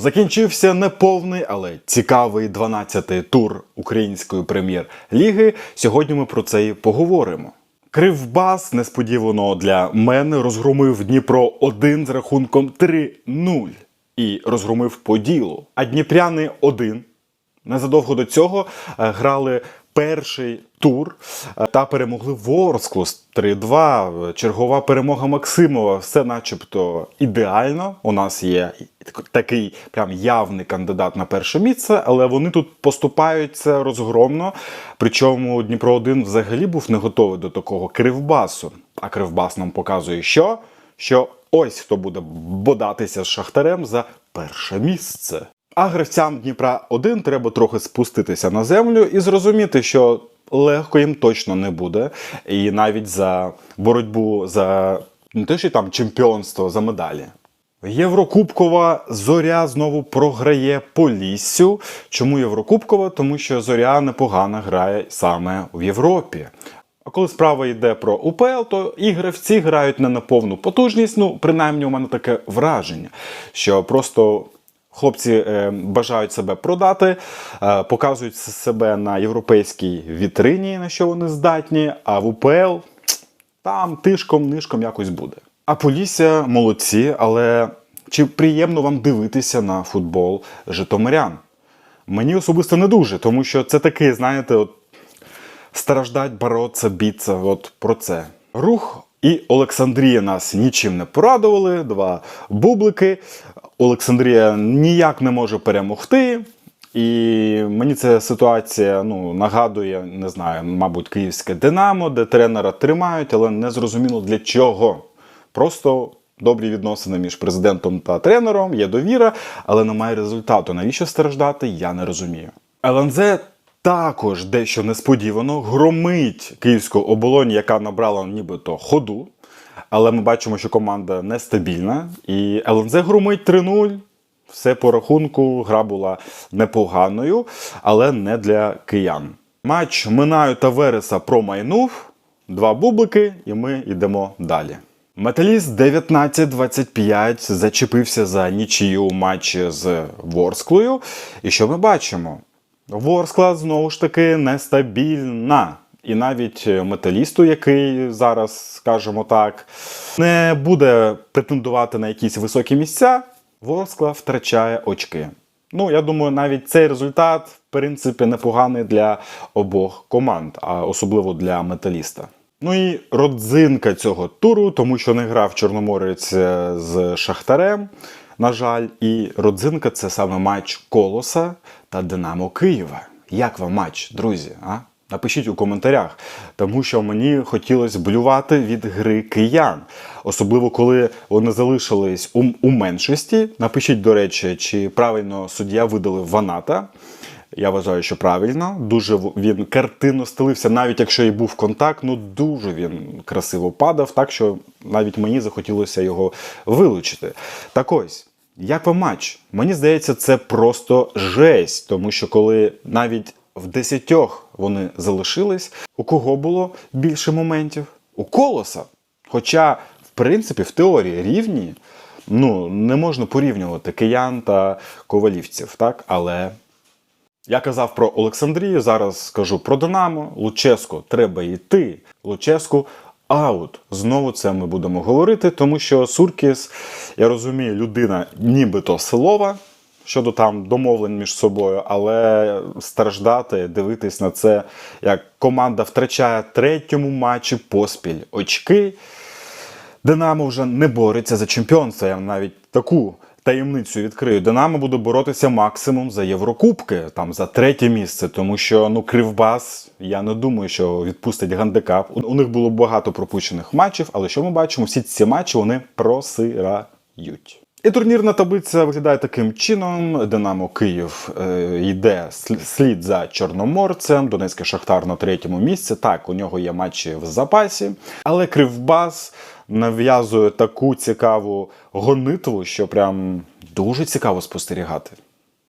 Закінчився неповний, але цікавий 12-й тур української прем'єр-ліги. Сьогодні ми про це і поговоримо. Кривбас несподівано для мене розгромив Дніпро 1 з рахунком 3-0 і розгромив по ділу. А Дніпряни 1 Незадовго до цього е, грали перший тур е, та перемогли Ворсклус 3-2. Чергова перемога Максимова. Все начебто ідеально. У нас є такий прям явний кандидат на перше місце, але вони тут поступаються розгромно. Причому Дніпро 1 взагалі був не готовий до такого кривбасу. А кривбас нам показує, що? Що ось хто буде бодатися з шахтарем за перше місце. А гравцям Дніпра 1 треба трохи спуститися на землю і зрозуміти, що легко їм точно не буде. І навіть за боротьбу за не те, що там чемпіонство за медалі. Єврокубкова зоря знову програє Поліссю. Чому Єврокубкова? Тому що зоря непогано грає саме в Європі. А коли справа йде про УПЛ, то і гравці грають не на повну потужність. Ну, принаймні, у мене таке враження, що просто хлопці е, бажають себе продати, е, показують себе на європейській вітрині, на що вони здатні, а в УПЛ там тишком, нишком якось буде. А Полісся молодці, але чи приємно вам дивитися на футбол житомирян? Мені особисто не дуже, тому що це такий, знаєте, от страждать, бороться, біться, от про це. Рух і Олександрія нас нічим не порадували. Два бублики. Олександрія ніяк не може перемогти. І мені ця ситуація ну, нагадує, не знаю, мабуть, київське Динамо, де тренера тримають, але не зрозуміло для чого. Просто добрі відносини між президентом та тренером, є довіра, але немає результату. Навіщо страждати, я не розумію. ЛНЗ також дещо несподівано громить київську оболонь, яка набрала нібито ходу. Але ми бачимо, що команда нестабільна. І ЛНЗ громить 3-0. Все по рахунку, гра була непоганою, але не для киян. Матч Минаю та Вереса промайнув. Два бублики, і ми йдемо далі. Металіст 19-25 зачепився за нічию у матчі з Ворсклою. І що ми бачимо? Ворскла знову ж таки нестабільна. І навіть металісту, який зараз, скажімо так, не буде претендувати на якісь високі місця, Ворскла втрачає очки. Ну, я думаю, навіть цей результат, в принципі, непоганий для обох команд, а особливо для металіста. Ну і родзинка цього туру, тому що не грав Чорноморець е, з Шахтарем. На жаль, і родзинка це саме матч Колоса та Динамо Києва. Як вам матч, друзі? А? Напишіть у коментарях, тому що мені хотілося блювати від гри киян, особливо коли вони залишились у, у меншості. Напишіть, до речі, чи правильно суддя видалив Ваната. Я вважаю, що правильно. Дуже він картинно стелився, навіть якщо і був контакт, ну дуже він красиво падав, так що навіть мені захотілося його вилучити. Так ось. Як вам матч? Мені здається, це просто жесть, тому що коли навіть в десятьох вони залишились, у кого було більше моментів? У колоса. Хоча, в принципі, в теорії рівні, ну, не можна порівнювати киян та ковалівців, так? Але я казав про Олександрію, зараз скажу про Динамо. Луческу треба йти. Луческу аут. Знову це ми будемо говорити, тому що Суркіс, я розумію, людина нібито силова щодо там домовлень між собою, але страждати, дивитись на це, як команда втрачає третьому матчі поспіль очки. Динамо вже не бореться за чемпіонство. Я навіть таку таємницю відкрию. Динамо буде боротися максимум за Єврокубки, там за третє місце, тому що ну Кривбас, я не думаю, що відпустить гандикап. У, них було багато пропущених матчів, але що ми бачимо? Всі ці матчі вони просирають. І турнірна таблиця виглядає таким чином: Динамо Київ е, йде слід за Чорноморцем, Донецький Шахтар на третьому місці. Так, у нього є матчі в запасі, але Кривбас нав'язує таку цікаву гонитву, що прям дуже цікаво спостерігати.